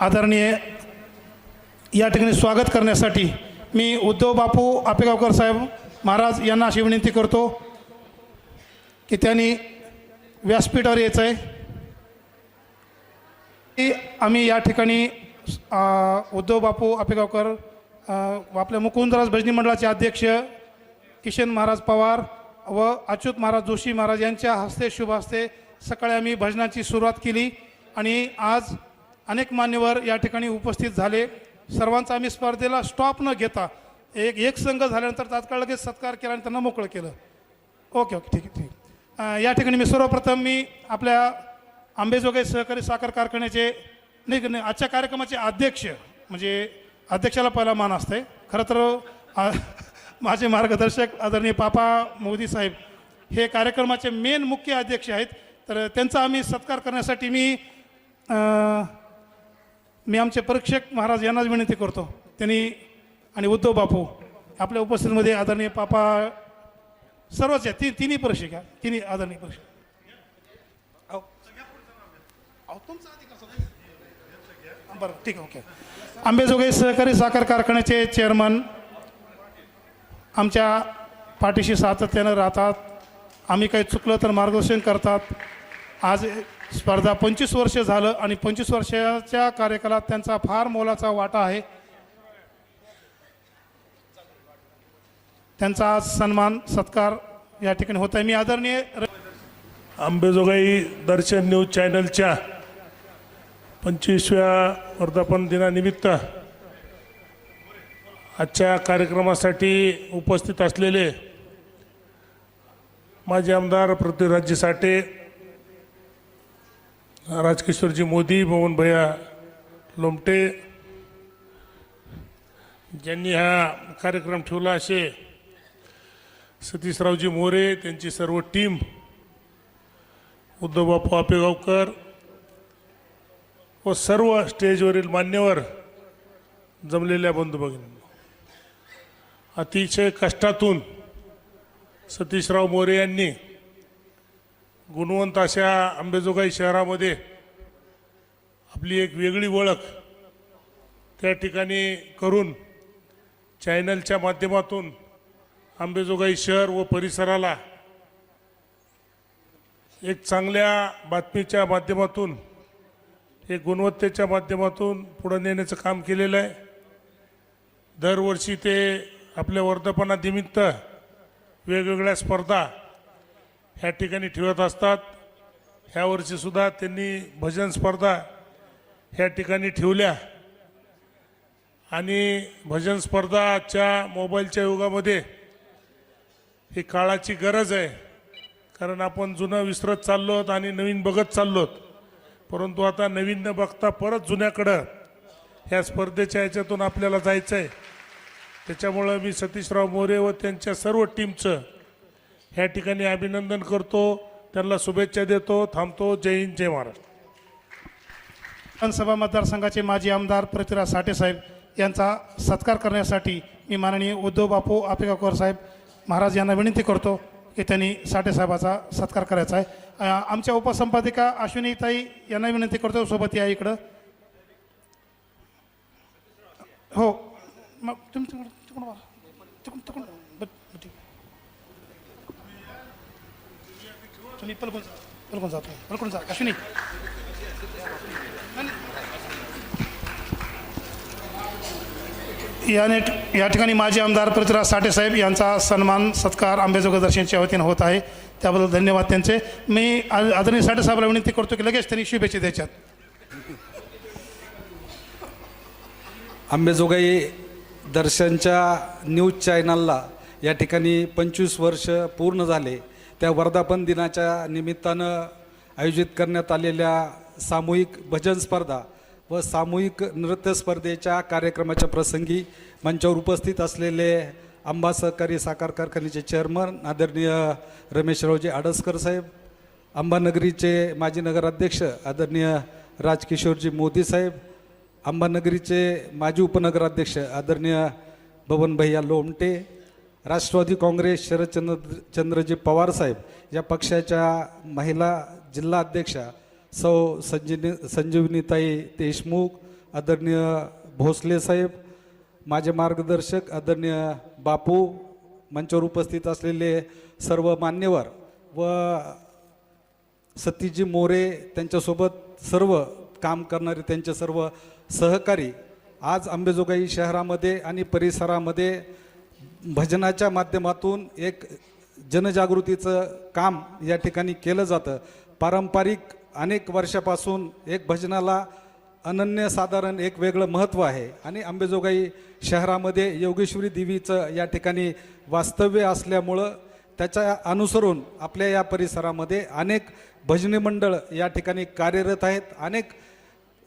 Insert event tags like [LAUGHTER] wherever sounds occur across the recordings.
आदरणीय या ठिकाणी स्वागत करण्यासाठी मी उद्धव बापू आपेगावकर साहेब महाराज यांना अशी विनंती करतो की त्यांनी व्यासपीठावर यायचं आहे आम्ही या ठिकाणी उद्धव बापू आपेगावकर आपल्या मुकुंदराज भजनी मंडळाचे अध्यक्ष किशन महाराज पवार व अच्युत महाराज जोशी महाराज यांच्या हस्ते शुभ हस्ते सकाळी आम्ही भजनाची सुरुवात केली आणि आज अनेक मान्यवर या ठिकाणी उपस्थित झाले. सर्वांचा आम्ही स्पर्धेला स्टॉप न घेता एक एक संघ झाल्यानंतर तात्काळ लगेच सत्कार केला आणि त्यांना मोकळं केलं. ओके ओके ठीक आहे ठीक या ठिकाणी मी सर्वप्रथम मी आपल्या आंबेजोगाई सहकारी साखर कारखान्याचे नाही नाही आजच्या कार्यक्रमाचे अध्यक्ष म्हणजे अध्यक्षाला पहिला मान असते खरं तर माझे मार्गदर्शक आदरणीय पापा मोदी साहेब हे कार्यक्रमाचे मेन मुख्य अध्यक्ष आहेत. तर त्यांचा आम्ही सत्कार करण्यासाठी मी मी आमचे परीक्षक महाराज यांनाच विनंती करतो. त्यांनी आणि उद्धव बापू आपल्या उपस्थितीमध्ये आदरणीय पापा सर्वच आहे ती तिन्ही परीक्षक आहे तिन्ही आदरणीय परीक्षक. बरं ठीक आहे ओके. आंबेजोगाई सहकारी साखर कारखान्याचे चेअरमन आमच्या पाठीशी सातत्यानं राहतात. आम्ही काही चुकलं तर मार्गदर्शन करतात. आज स्पर्धा पंचवीस वर्ष झालं आणि पंचवीस वर्षाच्या कार्यकालात त्यांचा फार मोलाचा वाटा आहे. त्यांचा आज सन्मान सत्कार या ठिकाणी होत आहे. मी आदरणीय र- दर्शन न्यूज चॅनलच्या पंचवीसव्या वर्धापन दिनानिमित्त आजच्या कार्यक्रमासाठी उपस्थित असलेले माजी आमदार पृथ्वीराजजी साठे राजकिशोरजी मोदी मोहन भैया लोमटे ज्यांनी हा कार्यक्रम ठेवला असे सतीशरावजी मोरे त्यांची सर्व टीम उद्धव बापू आपेगावकर व सर्व स्टेजवरील मान्यवर जमलेल्या बंधू भगिनी अतिशय कष्टातून सतीशराव मोरे यांनी गुणवंत अशा अंबेजोगाई शहरामध्ये आपली एक वेगळी ओळख त्या ठिकाणी करून चॅनलच्या माध्यमातून अंबेजोगाई शहर व परिसराला एक चांगल्या बातमीच्या माध्यमातून एक गुणवत्तेच्या माध्यमातून पुढं नेण्याचं काम केलेलं आहे. दरवर्षी ते आपल्या वर्धापनानिमित्त वेगवेगळ्या स्पर्धा ह्या ठिकाणी ठेवत असतात. ह्या वर्षीसुद्धा त्यांनी भजन स्पर्धा ह्या ठिकाणी ठेवल्या. आणि भजन स्पर्धाच्या मोबाईलच्या युगामध्ये ही काळाची गरज आहे. कारण आपण जुनं विसरत चाललो आहोत आणि नवीन बघत चाललो आहोत परंतु आता नवीन न बघता परत जुन्याकडं ह्या स्पर्धेच्या ह्याच्यातून आपल्याला जायचं आहे त्याच्यामुळं मी सतीशराव मोरे व त्यांच्या सर्व टीमचं ह्या ठिकाणी अभिनंदन करतो. त्यांना शुभेच्छा देतो. थांबतो. जय हिंद जय महाराष्ट्र. विधानसभा मतदारसंघाचे माजी आमदार पृथ्वीराज साठेसाहेब यांचा सत्कार करण्यासाठी मी माननीय उद्धव बापू आपेगावकर साहेब महाराज यांना विनंती करतो की त्यांनी साठेसाहेबाचा सत्कार करायचा आहे. आमच्या उपसंपादिका अश्विनीताई यांना विनंती करतो सोबत या इकडं. हो. मग तुमच्याकडं तिकडून तिकडून तिकडून तिकडून बरं, बरं, ठीक तुम्ही पलकून पलकून जातो. पलकून जा. अश्विनी याने या ठिकाणी माजी आमदार पृथ्वीराज साठेसाहेब यांचा सन्मान सत्कार आंबेजोगाई दर्शनच्या वतीनं होत आहे. त्याबद्दल धन्यवाद त्यांचे. मी आदरणीय साठे विनंती करतो की लगेच त्यांनी शुभेच्छा द्यायच्यात आंबेजोगाई दर्शनच्या न्यूज चॅनलला या ठिकाणी पंचवीस वर्ष पूर्ण झाले. त्या वर्धापन दिनाच्या निमित्तानं आयोजित करण्यात आलेल्या सामूहिक भजन स्पर्धा व सामूहिक नृत्य स्पर्धेच्या कार्यक्रमाच्या प्रसंगी मंचावर उपस्थित असलेले आंबा सहकारी साखर कारखान्याचे चेअरमन आदरणीय रमेशरावजी आडसकर साहेब अंबानगरीचे माजी नगराध्यक्ष आदरणीय राजकिशोरजी मोदी साहेब अंबानगरीचे माजी उपनगराध्यक्ष आदरणीय भवन भैया लोमटे राष्ट्रवादी काँग्रेस शरदचंद्र चंद्रजी पवार साहेब या पक्षाच्या महिला जिल्हा अध्यक्षा सौ संजीनी संजीवनीताई देशमुख आदरणीय भोसले साहेब माझे मार्गदर्शक आदरणीय बापू मंचावर उपस्थित असलेले सर्व मान्यवर व सतीजी मोरे त्यांच्यासोबत सर्व काम करणारे त्यांचे सर्व सहकारी आज अंबेजोगाई शहरामध्ये आणि परिसरामध्ये भजनाच्या माध्यमातून एक जनजागृतीचं काम या ठिकाणी केलं जातं. पारंपरिक अनेक वर्षापासून एक भजनाला अनन्यसाधारण एक वेगळं महत्त्व आहे. आणि अंबेजोगाई शहरामध्ये योगेश्वरी देवीचं या ठिकाणी वास्तव्य असल्यामुळं त्याच्या अनुसरून आपल्या या परिसरामध्ये अनेक भजनी मंडळ या ठिकाणी कार्यरत आहेत. अनेक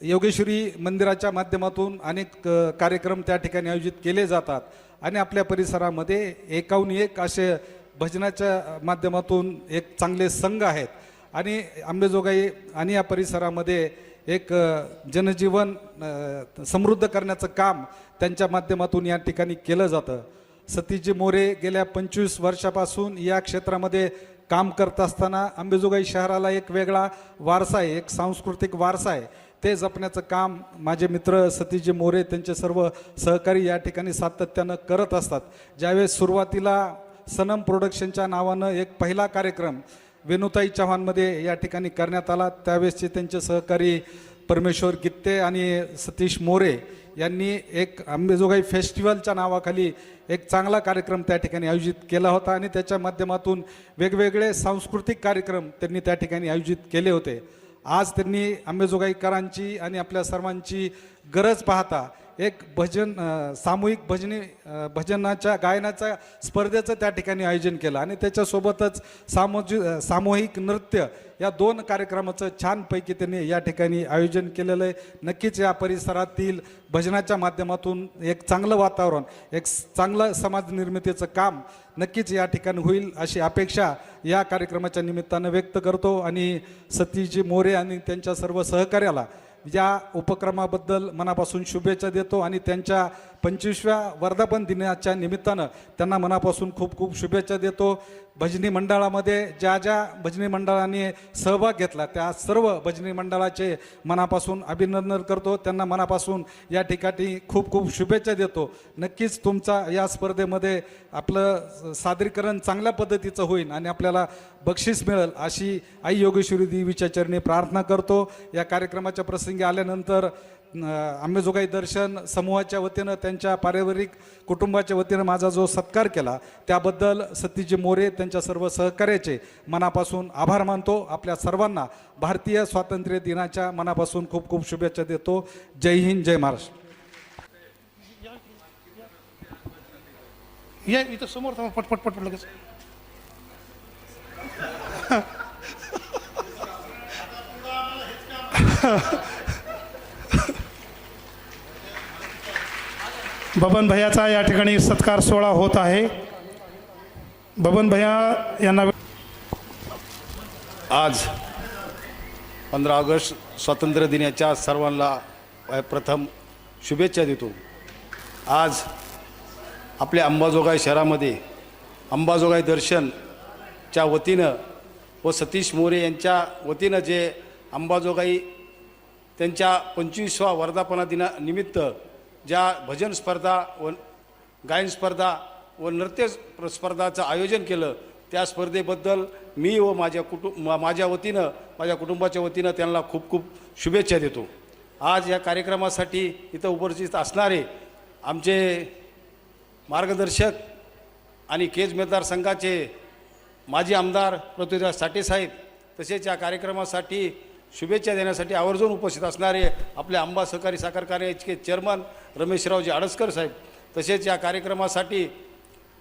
योगेश्वरी मंदिराच्या माध्यमातून अनेक कार्यक्रम त्या ठिकाणी आयोजित केले जातात. आणि आपल्या परिसरामध्ये एकाहून एक असे भजनाच्या माध्यमातून एक चांगले संघ आहेत. आणि आंबेजोगाई आणि या परिसरामध्ये एक जनजीवन समृद्ध करण्याचं काम त्यांच्या माध्यमातून या ठिकाणी केलं जातं. सतीजी मोरे गेल्या पंचवीस वर्षापासून या क्षेत्रामध्ये काम करत असताना आंबेजोगाई शहराला एक वेगळा वारसा आहे एक सांस्कृतिक वारसा आहे. ते जपण्याचं काम माझे मित्र सतीजी मोरे त्यांचे सर्व सहकारी या ठिकाणी सातत्यानं करत असतात. ज्यावेळेस सुरुवातीला सनम प्रोडक्शनच्या नावानं एक पहिला कार्यक्रम वेणुताई चव्हाणमध्ये या ठिकाणी करण्यात आला त्यावेळेसचे त्यांचे सहकारी परमेश्वर गित्ते आणि सतीश मोरे यांनी एक आंबेजोगाई फेस्टिवलच्या नावाखाली एक चांगला कार्यक्रम त्या ठिकाणी आयोजित केला होता आणि त्याच्या माध्यमातून वेगवेगळे सांस्कृतिक कार्यक्रम त्यांनी त्या ठिकाणी आयोजित केले होते. आज त्यांनी अंबेजोगाईकरांची आणि आपल्या सर्वांची गरज पाहता एक भजन सामूहिक भजनी भजनाच्या गायनाच्या स्पर्धेचं त्या ठिकाणी आयोजन केलं. आणि त्याच्यासोबतच सामोजी सामूहिक नृत्य या दोन कार्यक्रमाचं छानपैकी त्यांनी या ठिकाणी आयोजन केलेलं आहे. नक्कीच या परिसरातील भजनाच्या माध्यमातून एक चांगलं वातावरण एक चांगलं समाज निर्मितीचं काम नक्कीच या ठिकाणी होईल अशी अपेक्षा या कार्यक्रमाच्या निमित्तानं व्यक्त करतो. आणि सतीजी मोरे आणि त्यांच्या सर्व सहकार्याला या उपक्रमाबद्दल मनापासून शुभेच्छा देतो आणि त्यांच्या पंचवीसव्या वर्धापन दिनाच्या निमित्तानं त्यांना मनापासून खूप खूप शुभेच्छा देतो. भजनी मंडळामध्ये ज्या ज्या भजनी मंडळाने सहभाग घेतला त्या सर्व भजनी मंडळाचे मनापासून अभिनंदन करतो. त्यांना मनापासून या ठिकाणी खूप खूप शुभेच्छा देतो. नक्कीच तुमचा या स्पर्धेमध्ये आपलं सादरीकरण चांगल्या पद्धतीचं होईल आणि आपल्याला बक्षीस मिळेल अशी आई योगेश्वरी देवीच्या चरणी प्रार्थना करतो. या कार्यक्रमाच्या प्रसंगी आल्यानंतर अं, अंबेजोगाई दर्शन समूहाच्या वतीनं त्यांच्या पारिवारिक कुटुंबाच्या वतीनं माझा जो सत्कार केला त्याबद्दल सतीजी मोरे त्यांच्या सर्व सहकार्याचे मनापासून आभार मानतो. आपल्या सर्वांना भारतीय स्वातंत्र्य दिनाच्या मनापासून खूप खूप शुभेच्छा देतो. जय हिंद जय महाराष्ट्र. या इथं समोर थांबा पटपट पटपट लगेच. [LAUGHS] बबन भैयाचा या ठिकाणी सत्कार सोहळा होत आहे. बबन भैया यांना आज पंधरा ऑगस्ट स्वातंत्र्य दिनाच्या सर्वांना प्रथम शुभेच्छा देतो. आज आपल्या अंबाजोगाई शहरामध्ये अंबाजोगाई दर्शनच्या वतीनं व सतीश मोरे यांच्या वतीनं जे अंबाजोगाई त्यांच्या पंचवीसवा वर्धापना दिना निमित्त ज्या भजन स्पर्धा व गायन स्पर्धा व नृत्य स्पर्धाचं आयोजन केलं त्या स्पर्धेबद्दल मी व माझ्या कुटुंब मा- माझ्या वतीनं माझ्या कुटुंबाच्या वतीनं त्यांना खूप खूप शुभेच्छा देतो. आज या कार्यक्रमासाठी इथं उपस्थित असणारे आमचे मार्गदर्शक आणि केज मतदारसंघाचे माजी आमदार पृथ्वीराज साठेसाहेब तसेच या कार्यक्रमासाठी शुभेच्छा देण्यासाठी आवर्जून उपस्थित असणारे आपले आंबा सहकारी साखर कार्याचे चेअरमन रमेशरावजी आडसकर साहेब तसेच या कार्यक्रमासाठी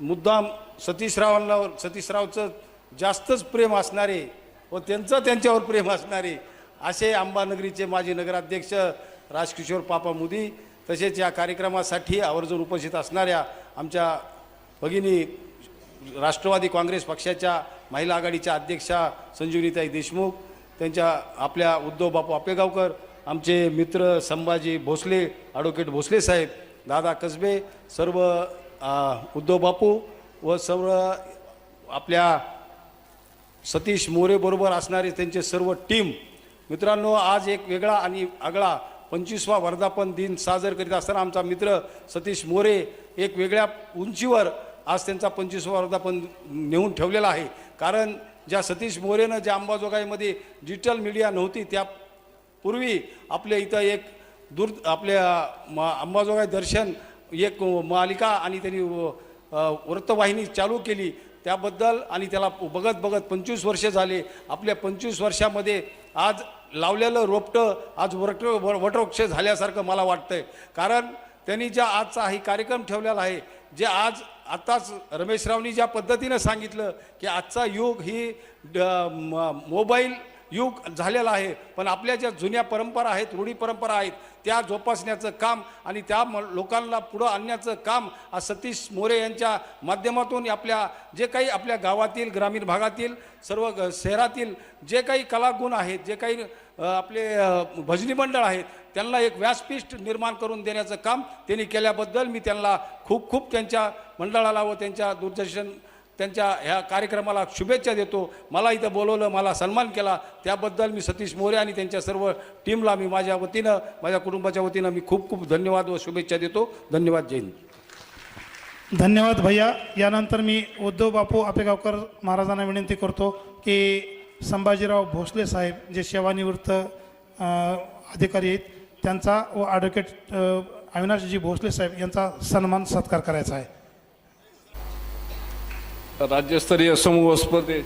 मुद्दाम सतीशरावांना सतीशरावचं जास्तच प्रेम असणारे व त्यांचं त्यांच्यावर प्रेम असणारे असे आंबानगरीचे माजी नगराध्यक्ष राजकिशोर पापा मुदी तसेच या कार्यक्रमासाठी आवर्जून उपस्थित असणाऱ्या आमच्या भगिनी राष्ट्रवादी काँग्रेस पक्षाच्या महिला आघाडीच्या अध्यक्षा संजीवनीताई देशमुख त्यांच्या आपल्या उद्धव बापू आपेगावकर आमचे मित्र संभाजी भोसले ॲडव्होकेट भोसले साहेब दादा कसबे सर्व उद्धव बापू व सर्व आपल्या सतीश मोरेबरोबर असणारे त्यांचे सर्व टीम मित्रांनो आज एक वेगळा आणि आगळा पंचवीसवा वर्धापन दिन साजर करीत असताना आमचा मित्र सतीश मोरे एक वेगळ्या उंचीवर आज त्यांचा पंचवीसवा वर्धापन नेऊन ठेवलेला आहे. कारण ज्या सतीश मोरेनं ज्या अंबाजोगाईमध्ये डिजिटल मीडिया नव्हती त्या पूर्वी आपल्या इथं एक दूर आपल्या म अंबाजोगाई दर्शन एक मालिका आणि त्यांनी वृत्तवाहिनी चालू केली. त्याबद्दल आणि त्याला बघत बघत पंचवीस वर्षे झाले. आपल्या पंचवीस वर्षामध्ये आज लावलेलं रोपटं आज वट वटवृक्ष झाल्यासारखं मला वाटतंय. कारण त्यांनी ज्या आजचा हे कार्यक्रम ठेवलेला आहे जे आज आत्ताच रमेशरावनी ज्या पद्धतीनं सांगितलं की आजचा युग ही ड- म- मोबाईल युग झालेला आहे पण आपल्या ज्या जुन्या परंपरा आहेत रूढी परंपरा आहेत त्या जोपासण्याचं काम आणि त्या म लोकांना पुढं आणण्याचं काम आज सतीश मोरे यांच्या माध्यमातून आपल्या जे काही आपल्या गावातील ग्रामीण भागातील सर्व शहरातील जे काही कलागुण आहेत जे काही आपले भजनी मंडळ आहेत त्यांना एक व्यासपीठ निर्माण करून देण्याचं काम त्यांनी केल्याबद्दल मी त्यांना खूप खूप त्यांच्या मंडळाला व त्यांच्या दूरदर्शन त्यांच्या ह्या कार्यक्रमाला शुभेच्छा देतो. मला इथं बोलवलं मला सन्मान केला. त्याबद्दल मी सतीश मोरे आणि त्यांच्या सर्व टीमला मी माझ्या वतीनं माझ्या कुटुंबाच्या वतीनं मी खूप खूप धन्यवाद व शुभेच्छा देतो. धन्यवाद जय हिंद. धन्यवाद भैया. यानंतर मी उद्धव बापू आपेगावकर महाराजांना विनंती करतो की संभाजीराव भोसले साहेब जे सेवानिवृत्त अधिकारी आहेत त्यांचा व ॲडव्होकेट अविनाशजी भोसले साहेब यांचा सन्मान सत्कार करायचा आहे. राज्यस्तरीय समूह स्पर्धे.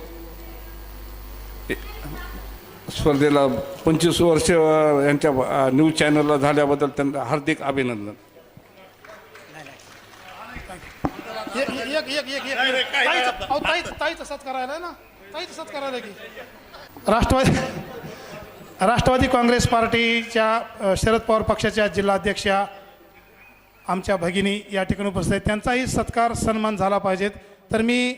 स्पर्धेला पंचवीस वर्ष यांच्या न्यूज चॅनलला झाल्याबद्दल त्यांना हार्दिक अभिनंदन. आहे ना? आहे की? राष्ट्रवादी राष्ट्रवादी काँग्रेस पार्टीच्या शरद पवार पक्षाच्या जिल्हाध्यक्षा आमच्या भगिनी या ठिकाणी उपस्थित आहेत. त्यांचाही सत्कार सन्मान झाला पाहिजेत. तर मी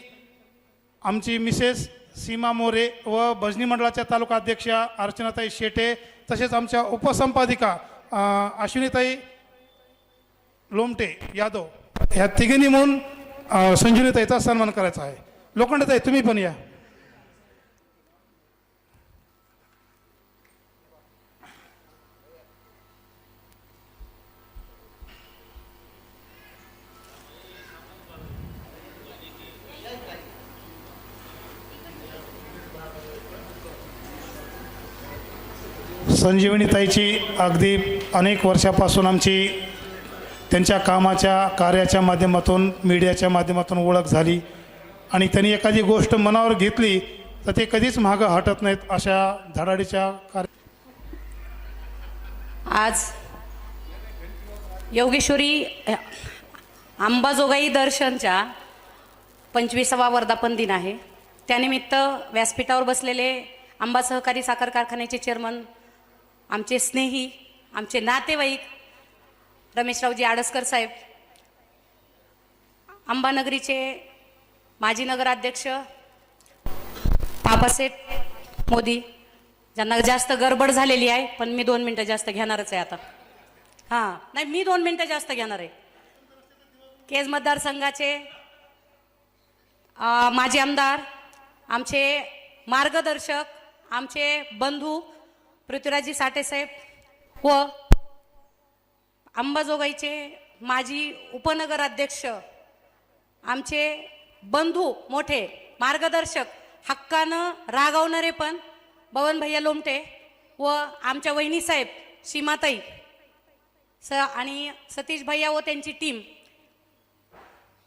आमची मिसेस सीमा मोरे व भजनी मंडळाच्या तालुका अध्यक्षा अर्चनाताई शेटे तसेच आमच्या उपसंपादिका अश्विनीताई लोमटे यादव. ह्या तिघींनी म्हणून संजीवनीताईचा सन्मान करायचा आहे. लोखंडताई तुम्ही पण या. संजीवनीताईची अगदी अनेक वर्षापासून आमची त्यांच्या कामाच्या कार्याच्या माध्यमातून मीडियाच्या माध्यमातून ओळख झाली. आणि त्यांनी एखादी गोष्ट मनावर घेतली तर ते कधीच मागं हटत नाहीत अशा धडाडीच्या कार्य आज योगेश्वरी अंबाजोगाई दर्शनच्या पंचवीसावा वर्धापन दिन आहे. त्यानिमित्त व्यासपीठावर बसलेले आंबा सहकारी साखर कारखान्याचे चेअरमन आमचे स्नेही आमचे नातेवाईक रमेशरावजी आडसकर साहेब अंबानगरीचे माजी नगराध्यक्ष बाबासाहेब मोदी ज्यांना जास्त गडबड झालेली आहे पण मी दोन मिनटं जास्त घेणारच आहे आता. हां नाही मी दोन मिनटं जास्त घेणार आहे. केज मतदारसंघाचे माजी आमदार आमचे मार्गदर्शक आमचे बंधू पृथ्वीराजी साठेसाहेब व अंबाजोगाईचे माजी उपनगराध्यक्ष आमचे बंधू मोठे मार्गदर्शक हक्कानं रागावणारे पण बवन भैया लोमटे व आमच्या वहिनीसाहेब सीमाताई. स आणि सतीश भैया व त्यांची टीम.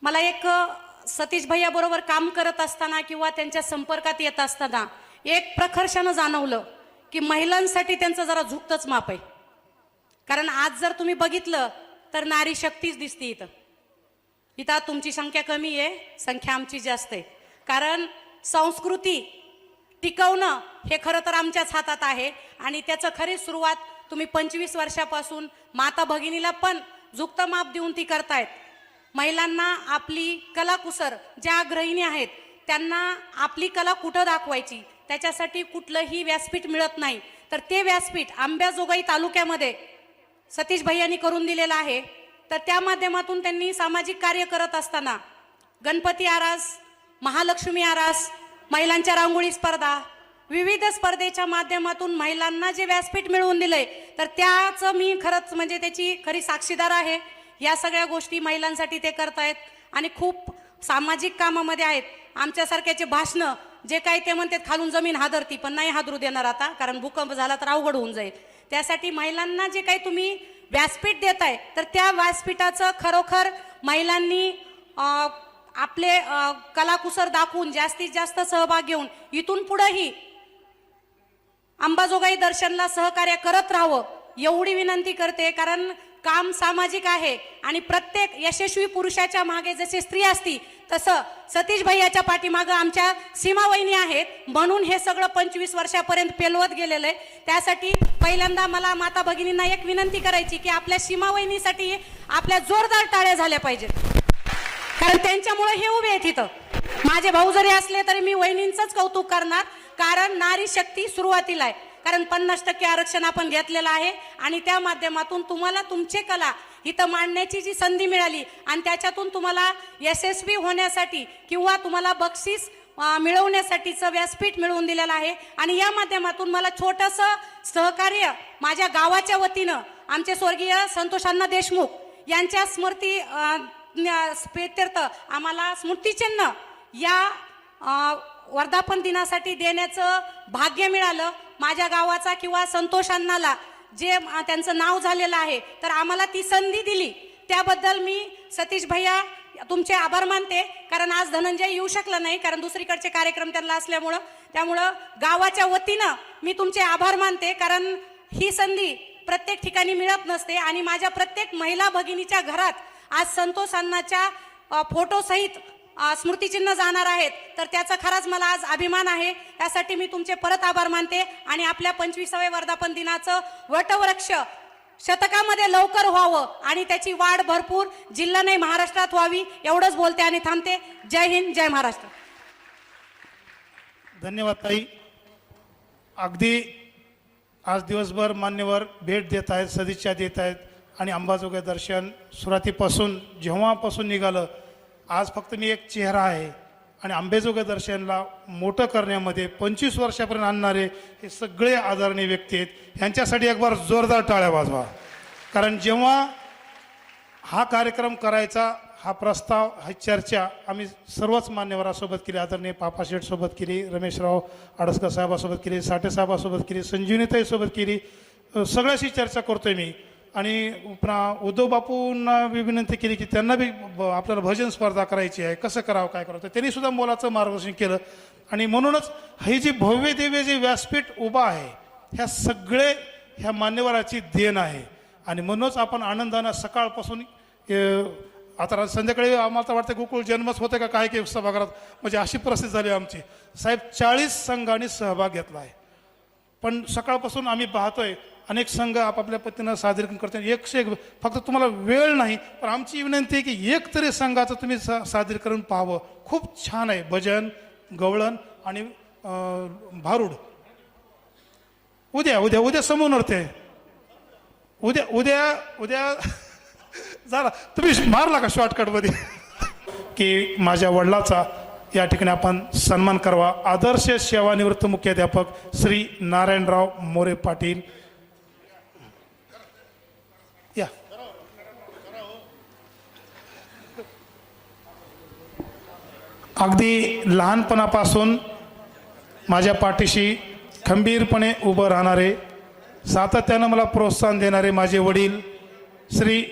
मला एक सतीश भैया बरोबर काम करत असताना किंवा त्यांच्या संपर्कात येत असताना एक प्रखर्षानं जाणवलं. की महिलांसाठी त्यांचं जरा झुकतंच माप आहे. कारण आज जर तुम्ही बघितलं तर नारी शक्तीच दिसते इथं. इथं तुमची संख्या कमी आहे संख्या आमची जास्त आहे. कारण संस्कृती टिकवणं हे खरं तर आमच्याच हातात आहे आणि त्याचं खरी सुरुवात तुम्ही पंचवीस वर्षापासून माता भगिनीला पण झुकतं माप देऊन ती करतायत. महिलांना आपली कलाकुसर ज्या गृहिणी आहेत त्यांना आपली कला कुठं दाखवायची? त्याच्यासाठी कुठलंही व्यासपीठ मिळत नाही. तर ते व्यासपीठ आंब्याजोगाई तालुक्यामध्ये सतीश भैयांनी करून दिलेलं आहे. तर त्या माध्यमातून त्यांनी सामाजिक कार्य करत असताना गणपती आरास महालक्ष्मी आरास महिलांच्या रांगोळी स्पर्धा विविध स्पर्धेच्या माध्यमातून महिलांना जे व्यासपीठ मिळवून दिलंय तर त्याचं मी खरंच म्हणजे त्याची खरी साक्षीदार आहे. या सगळ्या गोष्टी महिलांसाठी ते करतायत आणि खूप सामाजिक कामामध्ये आहेत. आमच्यासारख्याचे भाषणं जे काही ते म्हणतात खालून जमीन हादरती पण नाही हादरू देणार आता कारण भूकंप झाला तर अवघड होऊन जाईल. त्यासाठी महिलांना जे काही तुम्ही व्यासपीठ देताय तर त्या व्यासपीठाचं खरोखर महिलांनी आपले कलाकुसर दाखवून जास्तीत जास्त सहभाग घेऊन इथून पुढंही अंबाजोगाई दर्शनला सहकार्य करत राहावं एवढी विनंती करते कारण काम सामाजिक आहे आणि प्रत्येक यशस्वी पुरुषाच्या मागे जसे स्त्री असती तसं सतीश भैयाच्या पाठीमागं आमच्या सीमा वहिनी आहेत. म्हणून हे सगळं पंचवीस वर्षापर्यंत पेलवत गेलेलं आहे. त्यासाठी पहिल्यांदा मला माता भगिनींना एक विनंती करायची की आपल्या सीमा वहिनीसाठी आपल्या जोरदार टाळ्या झाल्या पाहिजेत. कारण त्यांच्यामुळे हे उभे आहेत इथं. माझे भाऊ जरी असले तरी मी वहिनींचंच कौतुक करणार. कारण नारी शक्ती सुरुवातीला आहे. कारण पन्नास टक्के आरक्षण आपण घेतलेलं आहे आणि त्या माध्यमातून तुम्हाला तुमचे कला इथं मांडण्याची जी संधी मिळाली आणि त्याच्यातून तुम्हाला यशस्वी होण्यासाठी किंवा तुम्हाला बक्षीस मिळवण्यासाठीचं व्यासपीठ मिळवून दिलेलं आहे. आणि या माध्यमातून मला छोटंसं सहकार्य माझ्या गावाच्या वतीनं आमचे स्वर्गीय संतोषांना देशमुख यांच्या स्मृती अं, प्रित्यर्थ आम्हाला स्मृतिचिन्ह या वर्धापन दिनासाठी देण्याचं भाग्य मिळालं. माझ्या गावाचा किंवा संतोष अण्णाला जे त्यांचं नाव झालेलं आहे तर आम्हाला ती संधी दिली. त्याबद्दल मी सतीश भैया तुमचे आभार मानते कारण आज धनंजय येऊ शकला नाही कारण दुसरीकडचे कार्यक्रम त्यांना असल्यामुळं. त्यामुळं गावाच्या वतीनं मी तुमचे आभार मानते कारण ही संधी प्रत्येक ठिकाणी मिळत नसते आणि माझ्या प्रत्येक महिला भगिनीच्या घरात आज संतोष अण्णाच्या फोटोसहित स्मृतिचिन्ह जाणार आहेत. तर त्याचा खराच मला आज अभिमान आहे. त्यासाठी मी तुमचे परत आभार मानते आणि आपल्या पंचवीसाव्या वर्धापन दिनाचं वटवृक्ष शतकामध्ये लवकर व्हावं आणि त्याची वाढ भरपूर जिल्हा नाही महाराष्ट्रात व्हावी एवढंच बोलते आणि थांबते. जय हिंद जय महाराष्ट्र. धन्यवाद ताई. अगदी आज दिवसभर मान्यवर भेट देत आहेत सदिच्छा देत आहेत आणि अंबाजोगाई दर्शन सुरुवातीपासून जेव्हापासून निघालं आज फक्त मी एक चेहरा आहे आणि आंबेजोगाई दर्शनला मोठं करण्यामध्ये पंचवीस वर्षापर्यंत आणणारे हे सगळे आदरणीय व्यक्ती आहेत. ह्यांच्यासाठी एक बार जोरदार टाळ्या वाजवा. कारण जेव्हा हा कार्यक्रम करायचा हा प्रस्ताव हा चर्चा आम्ही सर्वच मान्यवरासोबत केली आदरणीय पापा शेठसोबत केली रमेशराव आडसकर साहेबासोबत केली साठेसाहेबासोबत केली संजीवनीताईसोबत केली सगळ्याशी चर्चा करतोय मी. आणि पुन्हा उद्धव बापूंना विनंती केली की त्यांना बी ब- आपल्याला भजन स्पर्धा करायची आहे. कसं करावं काय करावं? तर त्यांनी सुद्धा मोलाचं मार्गदर्शन केलं. आणि म्हणूनच हे जी भव्य दिव्य जे व्यासपीठ उभा आहे ह्या सगळे ह्या मान्यवराची देण आहे. आणि म्हणूनच आपण आनंदानं सकाळपासून आता संध्याकाळी आम्हाला तर वाटतं गोकुळ जन्मच होते का काय काही सभागृहात? म्हणजे अशी परिस्थिती झाली आमची. साहेब चाळीस संघांनी सहभाग घेतला आहे. पण सकाळपासून आम्ही पाहतोय अनेक संघ आपापल्या पद्धतीनं सादरीकरण करतात. एकशे एक फक्त तुम्हाला वेळ नाही पण आमची विनंती आहे की एक तरी संघाचं तुम्ही सा सादरीकरण पाहावं. खूप छान आहे. भजन गवळण आणि भारुड भारूड. उद्या उद्या उद्या समोर ते. उद्या उद्या उद्या [LAUGHS] झाला. तुम्ही मारला का शॉर्टकटमध्ये [LAUGHS] की माझ्या वडिलाचा या ठिकाणी आपण सन्मान करावा. आदर्श सेवानिवृत्त मुख्याध्यापक श्री नारायणराव मोरे पाटील. अगदी लहानपणापासून माझ्या पाठीशी खंबीरपणे उभं राहणारे सातत्यानं मला प्रोत्साहन देणारे माझे वडील श्री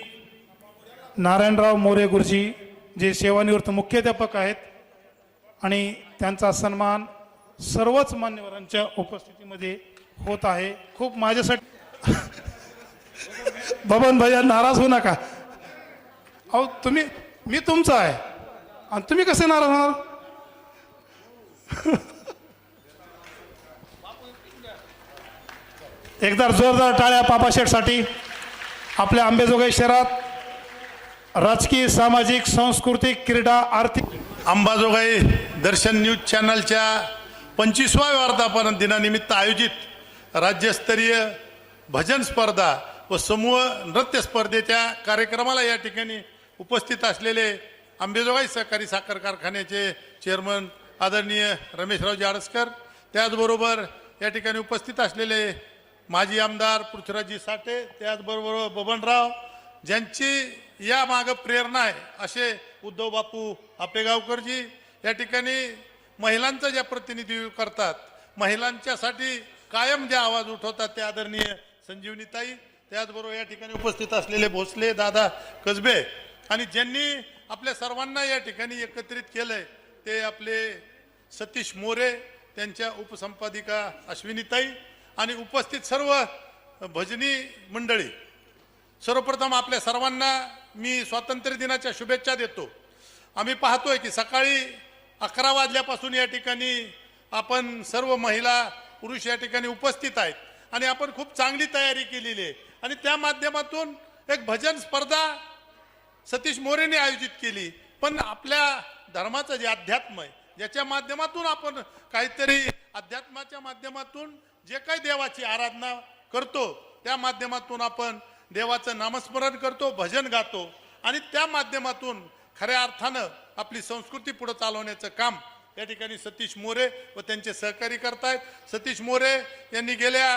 नारायणराव मोरे गुरुजी जे सेवानिवृत्त मुख्याध्यापक आहेत आणि त्यांचा सन्मान सर्वच मान्यवरांच्या उपस्थितीमध्ये होत आहे. खूप माझ्यासाठी बबन भैया नाराज होऊ नका. अहो तुम्ही मी तुमचा आहे. आणि तुम्ही कसे नाराज होणार? एकदा जोरदार टाळ्या पापाशेठसाठी आपल्या आंबेजोगाई शहरात राजकीय सामाजिक सांस्कृतिक क्रीडा आर्थिक अंबाजोगाई दर्शन न्यूज चॅनलच्या पंचवीसव्या वर्धापन दिनानिमित्त आयोजित राज्यस्तरीय भजन स्पर्धा व समूह नृत्य स्पर्धेच्या कार्यक्रमाला या ठिकाणी उपस्थित असलेले अंबेजोगाई सहकारी साखर कारखान्याचे चेअरमन आदरणीय रमेशराव जाडसकर. त्याचबरोबर या ठिकाणी उपस्थित असलेले माजी आमदार पृथ्वीराजी साठे त्याचबरोबर बबनराव ज्यांची या मागं प्रेरणा आहे असे उद्धव बापू आपेगावकरजी. या ठिकाणी महिलांचं ज्या प्रतिनिधी करतात महिलांच्यासाठी कायम जे आवाज उठवतात ते आदरणीय संजीवनीताई त्याचबरोबर या ठिकाणी उपस्थित असलेले भोसले दादा कसबे आणि ज्यांनी आपल्या सर्वांना या ठिकाणी एकत्रित केलंय. ते आपले सतीश मोरे त्यांच्या उपसंपादिका अश्विनीताई आणि उपस्थित सर्व भजनी मंडळी. सर्वप्रथम आपल्या सर्वांना मी स्वातंत्र्य दिनाच्या शुभेच्छा देतो. आम्ही पाहतोय की सकाळी अकरा वाजल्यापासून या ठिकाणी आपण सर्व महिला पुरुष या ठिकाणी उपस्थित आहेत आणि आपण खूप चांगली तयारी केलेली आहे. आणि त्या माध्यमातून एक भजन स्पर्धा सतीश मोरेने आयोजित केली. पण आपल्या धर्माचं जे अध्यात्म आहे ज्याच्या माध्यमातून आपण काहीतरी अध्यात्माच्या माध्यमातून जे काही देवाची आराधना करतो त्या माध्यमातून आपण देवाचं नामस्मरण करतो भजन गातो आणि त्या माध्यमातून खऱ्या अर्थानं आपली संस्कृती पुढे चालवण्याचं काम या ठिकाणी सतीश मोरे व त्यांचे सहकारी करतायत. सतीश मोरे यांनी गेल्या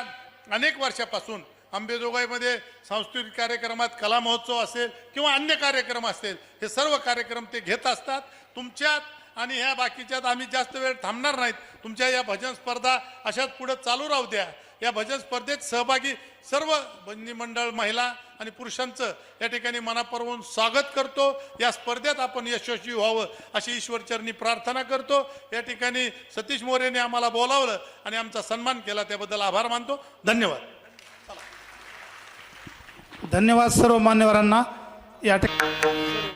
अनेक वर्षापासून आंबेजोगाईमध्ये सांस्कृतिक कार्यक्रमात कला महोत्सव असेल किंवा अन्य कार्यक्रम असेल हे सर्व कार्यक्रम ते घेत असतात. तुमच्यात आणि ह्या बाकीच्यात आम्ही जास्त वेळ थांबणार नाहीत. तुमच्या या भजन स्पर्धा अशाच पुढे चालू राहू द्या. या भजन स्पर्धेत सहभागी सर्व बंदी मंडळ महिला आणि पुरुषांचं या ठिकाणी मनापरवून स्वागत करतो. या स्पर्धेत आपण यशस्वी व्हावं अशी ईश्वरचरणी प्रार्थना करतो. या ठिकाणी सतीश मोरेने आम्हाला बोलावलं आणि आमचा सन्मान केला. त्याबद्दल आभार मानतो. धन्यवाद. धन्यवाद सर्व मान्यवरांना. या ठिकाणी